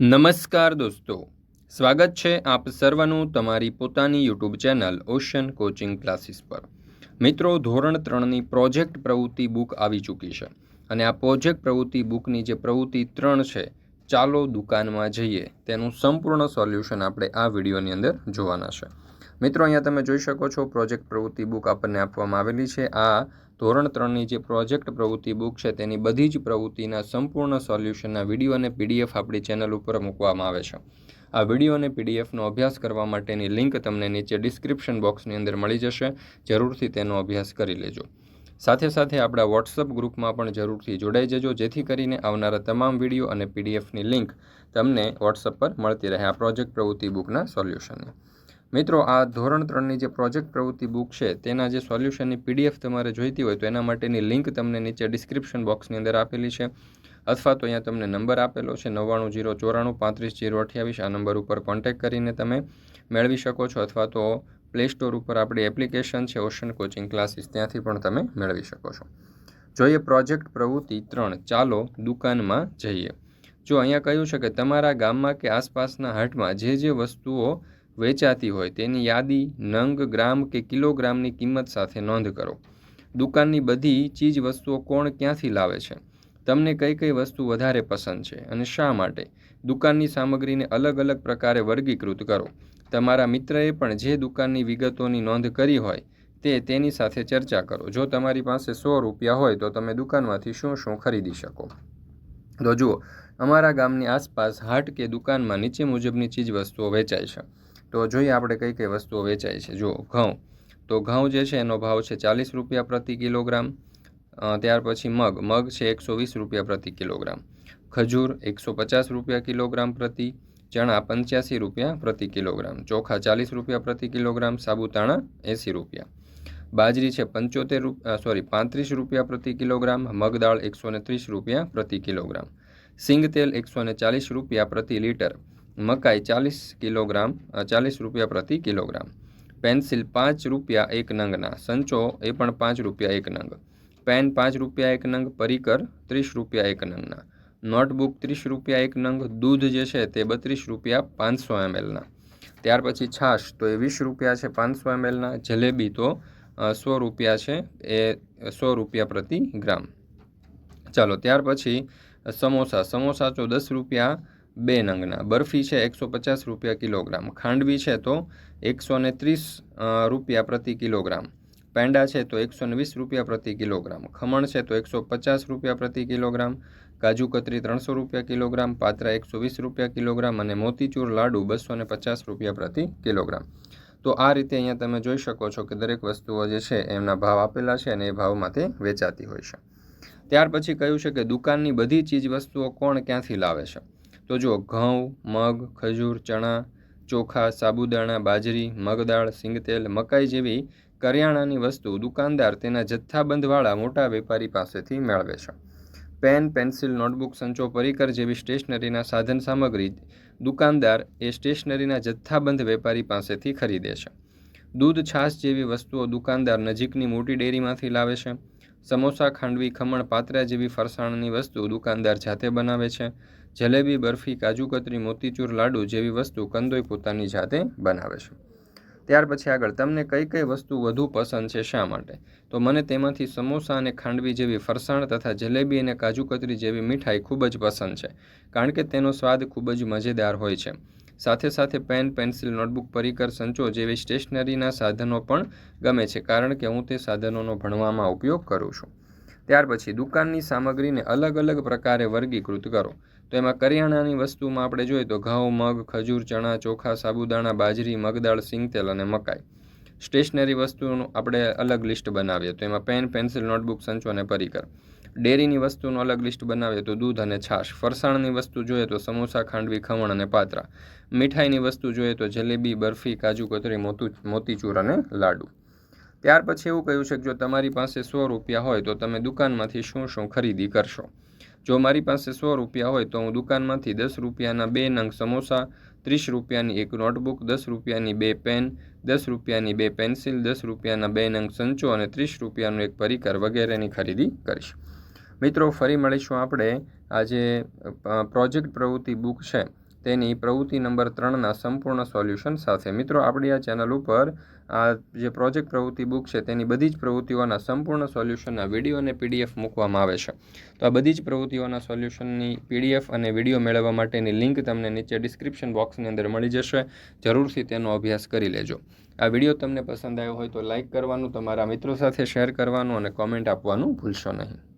નમસ્કાર દોસ્તો. સ્વાગત છે આપ સર્વનું તમારી પોતાની YouTube channel ocean coaching classes પર. મિત્રો, ધોરણ ત્રણની પ્રોજેક્ટ પ્રવૃત્તિ બુક આવી ચૂકી છે અને આ પ્રોજેક્ટ પ્રવૃત્તિ બુકની જે પ્રવૃત્તિ ત્રણ છે, ચાલો દુકાનમાં જઈએ. તેનું સંપૂર્ણ સોલ્યુશન આપણે આ વિડીયોની અંદર જોવાના છે. મિત્રો, અહીંયા તમે જોઈ શકો છો, પ્રોજેક્ટ પ્રવૃત્તિ બુક આપણને આપવામાં આવેલી છે. આ ધોરણ ત્રણની જે પ્રોજેક્ટ પ્રવૃત્તિ બુક છે, તેની બધી જ પ્રવૃત્તિના સંપૂર્ણ સોલ્યુશનના વીડિયો અને પીડીએફ આપણી ચેનલ ઉપર મૂકવામાં આવે છે. આ વીડિયો અને પીડીએફનો અભ્યાસ કરવા માટેની લિંક તમને નીચે ડિસ્ક્રિપ્શન બોક્સની અંદર મળી જશે. જરૂરથી તેનો અભ્યાસ કરી લેજો. સાથે સાથે આપણા વોટ્સઅપ ગ્રુપમાં પણ જરૂરથી જોડાઈ જજો, જેથી કરીને આવનારા તમામ વીડિયો અને પીડીએફની લિંક તમને વોટ્સઅપ પર મળતી રહે આ પ્રોજેક્ટ પ્રવૃત્તિ બુકના સોલ્યુશનની. મિત્રો, આ ધોરણ ત્રણની જે પ્રોજેક્ટ પ્રવૃત્તિ બુક છે, તેના જે સોલ્યુશનની પીડીએફ તમારે જોઈતી હોય તો એના માટેની લિંક તમને નીચે ડિસ્ક્રિપ્શન બોક્સની અંદર આપેલી છે. અથવા તો અહીંયા તમને નંબર આપેલો છે, નવ્વાણું જીરો ચોરાણું પાંત્રીસ જીરો અઠ્યાવીસ. આ નંબર ઉપર કોન્ટેક્ટ કરીને તમે મેળવી શકો છો, અથવા તો પ્લે સ્ટોર ઉપર આપણી એપ્લિકેશન છે ઓશન કોચિંગ ક્લાસીસ ત્યાંથી પણ તમે મેળવી શકો છો. જોઈએ પ્રોજેક્ટ પ્રવૃત્તિ ત્રણ, ચાલો દુકાનમાં જઈએ. જો અહીંયા કહ્યું છે કે તમારા ગામમાં કે આસપાસના હાટમાં જે જે વસ્તુઓ વેચાતી હોય તેની યાદી, નંગ, ગ્રામ કે કિલોગ્રામની કિંમત સાથે નોંધ કરો. દુકાનની બધી ચીજ વસ્તુઓ કોણ ક્યાંથી લાવે છે? તમને કઈ કઈ વસ્તુ વધારે પસંદ છે અને શા માટે? દુકાનની સામગ્રીને અલગ અલગ પ્રકારે વર્ગીકૃત કરો. તમારા મિત્રએ પણ જે દુકાનની વિગતોની નોંધ કરી હોય તે તેની સાથે ચર્ચા કરો. જો તમારી પાસે સો રૂપિયા હોય તો તમે દુકાનમાંથી શું શું ખરીદી શકો? તો જુઓ, અમારા ગામની આસપાસ હાટ કે દુકાનમાં નીચે મુજબની ચીજ વસ્તુઓ વેચાય છે. તો જોઈએ આપણે કઈ કઈ વસ્તુઓ વેચાય છે. જુઓ, ઘઉં. તો ઘઉં જે છે એનો ભાવ છે ચાલીસ રૂપિયા પ્રતિ કિલોગ્રામ. ત્યાર પછી મગ. મગ છે એકસો વીસ રૂપિયા પ્રતિ કિલોગ્રામ. ખજૂર એકસો પચાસ રૂપિયા કિલોગ્રામ પ્રતિ. ચણા પંચ્યાસી રૂપિયા પ્રતિ કિલોગ્રામ. ચોખા ચાલીસ રૂપિયા પ્રતિ કિલોગ્રામ. સાબુતાણા એંસી રૂપિયા. બાજરી છે પંચોતેર સોરી, પાંત્રીસ રૂપિયા પ્રતિ કિલોગ્રામ. મગદાળ એકસો ત્રીસ રૂપિયા પ્રતિ કિલોગ્રામ. સિંગ તેલ એકસો ને ચાલીસ રૂપિયા પ્રતિ લીટર. મકાઈ ચાલીસ કિલોગ્રામ ચાલીસ રૂપિયા પ્રતિ કિલોગ્રામ. પેન્સિલ પાંચ રૂપિયા એક નંગના, સંચો એ પણ પાંચ રૂપિયા એક નંગ. પેન પાંચ રૂપિયા એક નંગ, પરિકર ત્રીસ રૂપિયા એક નંગના. નોટબુક ત્રીસ રૂપિયા એક નંગ, દૂધ જે છે તે બત્રીસ રૂપિયા પાંચસો એમએલના. ત્યાર પછી છાશ, તો એ વીસ રૂપિયા છે પાંચસો એમએલના. જલેબી, તો સો રૂપિયા છે, એ સો રૂપિયા પ્રતિ ગ્રામ. ચાલો, ત્યાર પછી સમોસા. સમોસા તો દસ રૂપિયા બે નંગના. બરફી છે એકસો પચાસ રૂપિયા કિલોગ્રામ. ખાંડવી છે તો એકસો ને ત્રીસ રૂપિયા પ્રતિ કિલોગ્રામ. પેંડા છે તો એકસો ને વીસ રૂપિયા પ્રતિ કિલોગ્રામ. ખમણ છે તો એકસો પચાસ રૂપિયા પ્રતિ કિલોગ્રામ. કાજુ કતરી ત્રણસો રૂપિયા કિલોગ્રામ. પાત્રા એકસો વીસ રૂપિયા કિલોગ્રામ અને મોતીચૂર લાડુ બસો ને પચાસ રૂપિયા પ્રતિ કિલોગ્રામ. તો આ રીતે અહીંયા તમે જોઈ શકો છો કે દરેક વસ્તુઓ જે છે એમના ભાવ આપેલા છે અને એ ભાવમાં તે વેચાતી હોય છે. ત્યાર પછી કહ્યું છે કે દુકાનની બધી ચીજ વસ્તુઓ કોણ ક્યાંથી લાવે છે? તો જુઓ, ઘઉં, મગ, ખજૂર, ચણા, ચોખા, સાબુદાણા, બાજરી, મગદાળ, સિંગતેલ, મકાઈ જેવી કરિયાણાની વસ્તુ દુકાનદાર તેના જથ્થાબંધવાળા મોટા વેપારી પાસેથી મેળવે છે. પેન, પેન્સિલ, નોટબુક સંચો, પરિકર જેવી સ્ટેશનરીના સાધન સામગ્રી દુકાનદાર એ સ્ટેશનરીના જથ્થાબંધ વેપારી પાસેથી ખરીદે છે. દૂધ છાશ જેવી વસ્તુઓ દુકાનદાર નજીકની મોટી ડેરીમાંથી લાવે છે. સમોસા, ખાંડવી, ખમણ, પાત્રા જેવી ફરસાણની વસ્તુ દુકાનદાર જાતે બનાવે છે. જલેબી, બરફી, કાજુ કતરી, મોતીચૂર, લાડુ જેવી વસ્તુ કંદોઈ પોતાની જાતે બનાવે છે. ત્યાર પછી આગળ, તમને કઈ કઈ વસ્તુ વધુ પસંદ છે શા માટે? તો મને તેમાંથી સમોસા અને ખાંડવી જેવી ફરસાણ તથા જલેબી અને કાજુ કતરી જેવી મીઠાઈ ખૂબ જ પસંદ છે, કારણ કે તેનો સ્વાદ ખૂબ જ મજેદાર હોય છે. સાથે સાથે પેન, પેન્સિલ, નોટબુક, પરિકર, સંચો જેવી સ્ટેશનરીના સાધનો પણ ગમે છે, કારણ કે હું તે સાધનોનો ભણવામાં ઉપયોગ કરું છું. ત્યાર પછી દુકાનની સામગ્રીને અલગ અલગ પ્રકારે વર્ગીકૃત કરો. તો એમાં કરિયાણાની વસ્તુમાં આપણે જોઈએ તો ઘઉં, મગ, ખજૂર, ચણા, ચોખા, સાબુદાણા, બાજરી, મગદાળ, સિંગતેલ અને મકાઈ. સ્ટેશનરી વસ્તુનું આપણે અલગ લિસ્ટ બનાવીએ તો એમાં પેન, પેન્સિલ, નોટબુક, સંચો અને પરિકર. ડેરીની વસ્તુનું અલગ લિસ્ટ બનાવીએ તો દૂધ અને છાશ. ફરસાણની વસ્તુ જોઈએ તો સમોસા, ખાંડવી, ખમણ અને પાત્રા. મીઠાઈની વસ્તુ જોઈએ તો જલેબી, બરફી, કાજુ, કતરી, મોતું, મોતીચૂર અને લાડુ. ત્યાર પછી એવું કહ્યું છે કે જો તમારી પાસે સો રૂપિયા હોય તો તમે દુકાનમાંથી શું શું ખરીદી કરશો? જો મારી પાસે સો રૂપિયા હોય તો હું દુકાનમાંથી દસ રૂપિયાના બે નંગ સમોસા, ત્રીસ રૂપિયાની એક નોટબુક, દસ રૂપિયાની બે પેન, દસ રૂપિયાની બે પેન્સિલ, દસ રૂપિયાના બે નંગ સંચો અને ત્રીસ રૂપિયાનું એક પરિકર વગેરેની ખરીદી કરીશ. મિત્રો, ફરી મળીશું આપણે. આજે પ્રોજેક્ટ પ્રવૃત્તિ બુક છે. તેની પ્રવૃત્તિ નંબર ત્રણના સંપૂર્ણ સોલ્યુશન સાથે. મિત્રો, આપણી આ ચેનલ ઉપર આ જે પ્રોજેક્ટ પ્રવૃત્તિ બુક છે, તેની બધી જ પ્રવૃત્તિઓના સંપૂર્ણ સોલ્યુશનના વીડિયો અને પીડીએફ મૂકવામાં આવે છે. તો આ બધી જ પ્રવૃત્તિઓના સોલ્યુશનની પીડીએફ અને વીડિયો મેળવવા માટેની લિંક તમને નીચે ડિસ્ક્રિપ્શન બોક્સની અંદર મળી જશે. જરૂરથી તેનો અભ્યાસ કરી લેજો. આ વીડિયો તમને પસંદ આવ્યો હોય તો લાઇક કરવાનું, તમારા મિત્રો સાથે શેર કરવાનું અને કોમેન્ટ આપવાનું ભૂલશો નહીં.